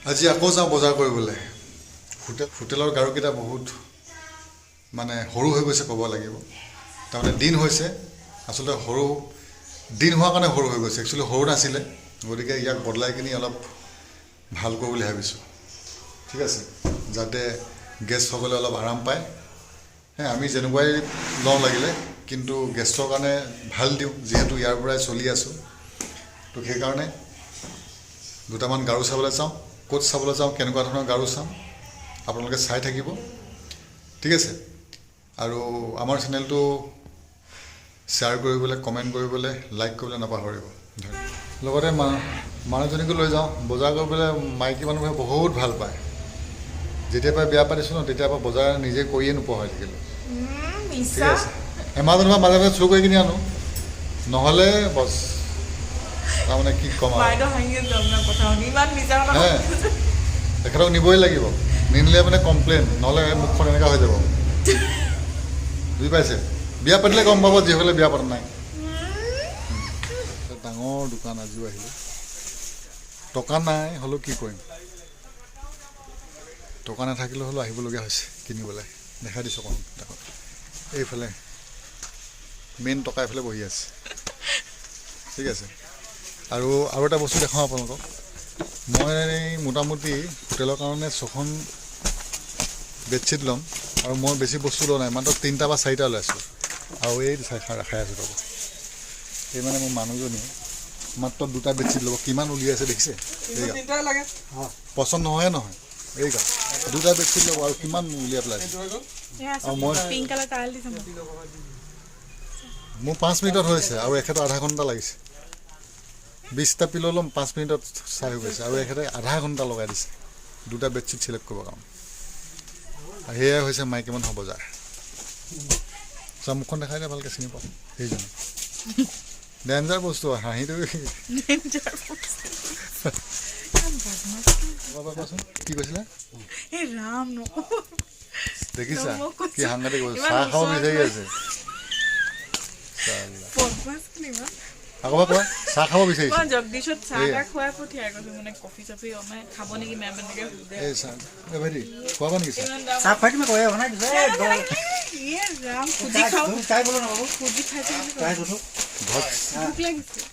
আজি আকৌ যাওঁ বজাৰ কৰিবলৈ। হোটেল হোটেলৰ গাৰুকেইটা বহুত মানে সৰু হৈ গৈছে ক'ব লাগিব। তাৰমানে দিন হৈছে আচলতে সৰু দিন হোৱাৰ কাৰণে সৰু হৈ গৈছে একচুৱেলি সৰু নাছিলে। গতিকে ইয়াক বদলাই কিনি অলপ ভাল কৰোঁ বুলি ভাবিছোঁ। ঠিক আছে যাতে গেষ্টসকলে অলপ আৰাম পায়। হে আমি যেনেকুৱাই লওঁ লাগিলে কিন্তু গেষ্টৰ কাৰণে ভাল দিওঁ যিহেতু ইয়াৰ পৰাই চলি আছোঁ। তো সেইকাৰণে দুটামান গাৰু চাবলৈ যাওঁ ক'ত চাবলৈ যাওঁ কেনেকুৱা ধৰণৰ গাৰু চাম আপোনালোকে চাই থাকিব। ঠিক আছে? আৰু আমাৰ চেনেলটো শ্বেয়াৰ কৰিবলৈ কমেণ্ট কৰিবলৈ লাইক কৰিবলৈ নাপাহৰিব। লগতে মা মানুহজনীকো লৈ যাওঁ। বজাৰ কৰিবলৈ মাইকী মানুহে বহুত ভাল পায়। যেতিয়াৰ পৰা বিয়া পাতিছোঁ ন তেতিয়াৰ পৰা বজাৰ নিজে কৰিয়ে নোপোৱা হৈ থাকিলোঁ। ঠিক আছে? এমাহজনৰ পৰা মাজে মাজে চুৰ কৰি কিনি আনো। নহ'লে বছ তাৰমানে কি ক'ম তেখেতক নিবই লাগিব। নিনিলে মানে কমপ্লেইন নহ'লে মুখখন এনেকুৱা হৈ যাব। বুজি পাইছে? বিয়া পাতিলে গম পাব যিসকলে বিয়া পতা নাই। ডাঙৰ দোকান আজিও আহিলে। টকা নাই হ'লেও কি কৰিম? টকা নাথাকিলে হ'লেও আহিবলগীয়া হৈছে কিনিবলৈ। দেখাই দিছোঁ অকণ এইফালে মেইন টকা এইফালে বহি আছে। ঠিক আছে? আৰু আৰু এটা বস্তু দেখাওঁ আপোনালোকক। মই মোটামুটি হোটেলৰ কাৰণে ছখন বেডশ্বীট ল'ম আৰু মই বেছি বস্তু লোৱা নাই মাত্ৰ তিনিটা বা চাৰিটা ওলাইছোঁ আৰু এই চাই ৰাখাই আছোঁ ৰ'ব। এই মানে মোৰ মানুহজনীয়ে মাত্ৰ দুটা বেডশ্বীট ল'ব। কিমান উলিয়াইছে দেখিছে? পচন্দ নহয় নহয়। এইগা দুটা বেডশ্বীট ল'ব আৰু কিমান উলিয়াই পেলাইছে? আৰু মই মোৰ পাঁচ মিনিটত হৈছে আৰু এখেতৰ আধা ঘণ্টা লাগিছে। বিছটা পিলো ল'ম পাঁচ মিনিটত চাই হৈ গৈছে। আৰু এখেতে আধা ঘণ্টা লগাই দিছে। দুটা বেডশ্বীট চিলেক্ট কৰিবৰ কাৰণে। সেয়াই হৈছে মাইকী মানুহৰ বজাৰ। চা মুখখন দেখাই দিয়া ভালকৈ চিনি পাওঁ। সেইজনী। ডেঞ্জাৰ বস্তু হাঁহিটো কি? কৈছিলে? দেখিছা? কি সাংঘাতিক চাহ খাব বিচাৰি আছে। আকৌ কোৱা চাহ খাব বিচাৰিছে। মানে ঘৰত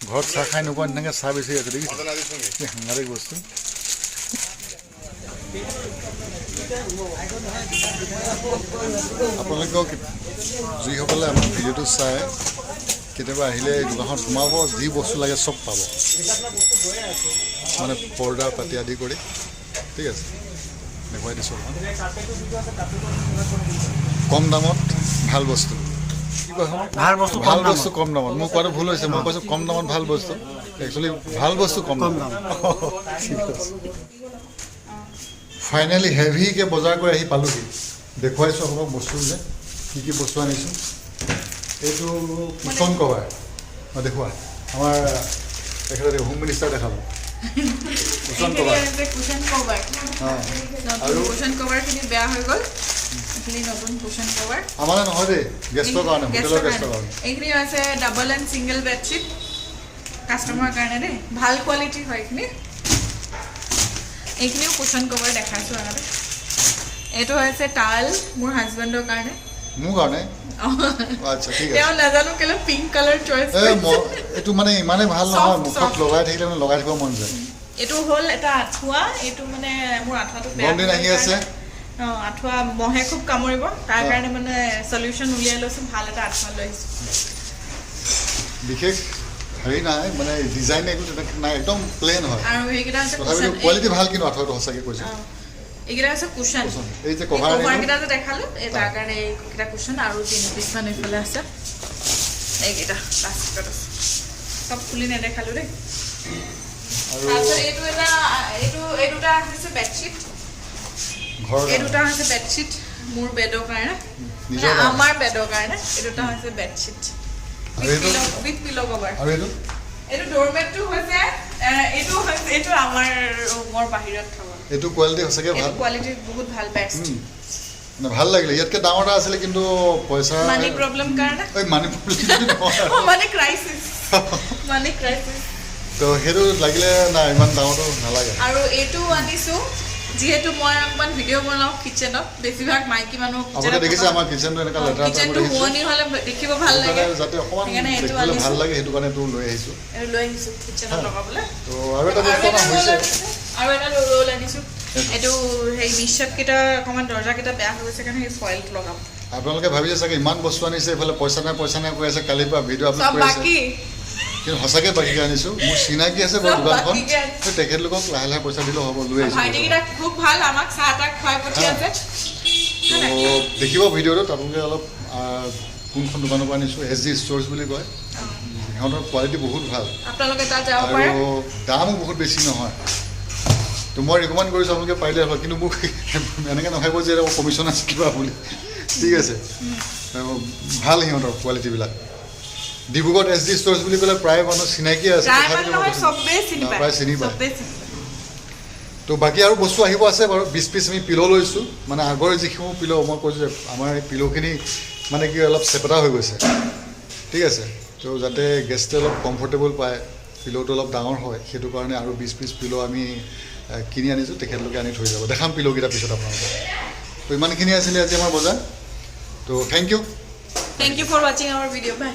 ঘৰত চাহ খাই নোপোৱা নিচিনাকৈ চাহ বিচাৰি আছে দেখিছে? কি সাংঘাতিক বস্তু। আপোনালোকেও কি- যিসকলে আমাৰ ভিডিঅ'টো চাই কেতিয়াবা আহিলে দোকানখন সোমাব যি বস্তু লাগে চব পাব। মানে পৰ্দা পাতি আদি কৰি। ঠিক আছে। দেখুৱাই দিছোঁ কম দামত ভালো বস্তু? ভালো বস্তু ভালো কম দামত। বস্তু কম দামত। মোৰ কোৱাটো ভুল হৈছে। মই কৈছোঁ কম দামত ভালো বস্তু। একচুৱেলি ভালো বস্তু কম দামত। ঠিক আছে। ফাইনেলি হেভিকৈ বজাৰ কৰি আহি পালোহি। দেখুৱাইছোঁ আপোনাক বস্তু যে কি কি বস্তু আনিছোঁ। এইটো কুচন কভাৰ। মই দেখুওৱা। আমাৰ তেখেতে হোম মিনিষ্টাৰ দেখালোঁ কুচন এইখিনি কভাৰ। হৈছে কুচন কভাৰ অঁ। নতুন আৰু? কুচন কভাৰ খিনি বেয়া হৈ গ'ল। এইখিনি নতুন কুচন কভাৰ আমাৰ নহয় দেই গেষ্টৰ কাৰণে হোটেলৰ গেষ্টৰ কাৰণে। এইখিনি হৈছে ডাবল এণ্ড ছিংগল বেডশ্বীট কাষ্টমাৰৰ কাৰণে দেই। ভাল কোৱালিটিৰ হয় এইখিনি। এইখিনিও কুচন কভাৰ দেখাইছোঁ আগতে। এইটো হৈছে টাৱেল মোৰ হাজবেণ্ডৰ কাৰণে। মোৰ কাৰণে। আচ্ছা ঠিক আছে নাজানো কেলে পিংক কালাৰ চইচ এই এইটো মানে ইমানেই ভাল নহয় মুখত. লগাই থাকিলে মানে লগাই থাকিব মন যায় এইটো হ'ল এটা আঁঠুৱা এইটো মানে মোৰ আঁঠুৱাটো বেয়া গৰম দিন আহি আছে। অঁ আঁঠুৱা মহে খুব কামুৰিব তাৰ। কাৰণে মানে চলিউশ্যন উলিয়াই লৈছোঁ ভাল এটা আঁঠুৱা লৈ আহিছোঁ বিশেষ হেৰি নাই মানে ডিজাইন একো তেনেকৈ নাই একদম প্লেন হয় আৰু কুচন কোৱালিটি ভাল কিন্তু আঠুৱাটো সঁচাকৈ কৈছোঁ। এইকেইটা কুচন কুচন। এই যে cover আনিলো। কেইটা যে দেখালোঁ এই তাৰ কাৰণে এইকেইটা কুচন আৰু তিনি পিচমান এইফালে আছে। এইকেইটা প্লাষ্টিকত আছে চব খুলি নেদেখালোঁ দেই তাৰপিছত এইটো এটা এইটো এই দুটা হৈছে বেডশ্বীট এই দুটা হৈছে বেডশ্বীট মোৰ বেডৰ কাৰণে। মানে আমাৰ বেডৰ কাৰণে এই দুটা হৈছে বেডশ্বীট উইথ পিলো কভাৰ এইটো? ডোৰমেটটো হৈছে এইটো হৈছে এইটো আমাৰ ৰুমৰ বাহিৰত থব এইটো কোৱালিটি সঁচাকৈ ভালো। কোৱালিটি বহুত ভালো বেষ্ট ভালো লাগিলে। ইয়াতকৈ ডাঙৰ এটা আছিলে কিন্তু পইচা মানি প্ৰব্লেম কাৰণে? এই money problem money crisis money crisis তো সেইটো লাগিলে নাই ইমান ডাঙৰটো নালাগে। আৰু এইটো আনিছো যিহেতু মই অকণমান ভিডিঅ' বনাওঁ কিটচেনত বেছিভাগ মাইকী মানুহ আপোনালোকে দেখিছে আমাৰ কিটচেনটো এনেকুৱা লেতেৰা কিটচেনটো শুৱনি হ'লে দেখিব ভালো লাগে। যাতে অকণমান দেখিবলৈ ভালো লাগে সেইটো কাৰণে তোৰ লৈ আহিছোঁ। লৈ আহিছো কিটচেনত লগাবলৈ। তো আৰু এটা বস্তু হৈছে আৰু এটা ৰোল আনিছো এইটো সেই মিশ্ৰপকেইটা অকণমান দৰ্জাকেইটা বেয়া হৈ গৈছে কাৰণে সেই ফইলটো লগাম। আপোনালোকে ভাবিছে চাগে ইমান বস্তু আনিছে এইফালে পইচা নাই পইচা নাই কৈ আছে কালিৰ পৰা ভিডিঅ' আপলোড কৰি আছে। কিন্তু সঁচাকৈ বাকীকৈ আনিছোঁ। মোৰ চিনাকি আছে বাৰু দোকানখন। তেখেতলোকক লাহে লাহে পইচা দিলেও হ'ব লৈ আহিছোঁ খুব ভালো আমাক চাহ তাহ খুৱাই পঠিয়াইছে দেখিব ভিডিঅ'টোত আপোনালোকে অলপ কোনখন দোকানৰ পৰা আনিছোঁ এছ জি ষ্ট'ৰ্ছ বুলি কয়। সিহঁতৰ কোৱালিটি বহুত ভালো। আৰু দামো বহুত বেছি নহয়। তো মই ৰিকমেণ্ড কৰিছোঁ আপোনালোকে পাৰিলে হ'ল কিন্তু মোক এনেকৈ নাভাবিব যে কমিশ্যন আছে কিবা বুলি। ঠিক আছে। ভালো সিহঁতৰ কোৱালিটিবিলাক ডিব্ৰুগড়ত এছ ডি ষ্ট'ৰ্ছ বুলি ক'লে প্ৰায় মানুহ চিনাকি আছে প্ৰায় চিনি পায় তো বাকী আৰু বস্তু আহিব আছে বাৰু বিছ পিচ আমি পিল' লৈছোঁ। মানে আগৰ যিসমূহ পিল' মই কৈছোঁ যে আমাৰ এই পিল'খিনি মানে কি অলপ চেপেটা হৈ গৈছে। ঠিক আছে। তো যাতে গেষ্টে অলপ কমফৰ্টেবল পায় পিল'টো অলপ ডাঙৰ হয় সেইটো কাৰণে আৰু বিছ পিচ পিল' আমি কিনি আনিছোঁ তেখেতলোকে আনি থৈ যাব। দেখাম পিল'কেইটা পিছত আপোনালোকক। তো ইমানখিনি আছিলে আজি আমাৰ বজাৰ। তো thank you thank you for ৱাচিং our video' by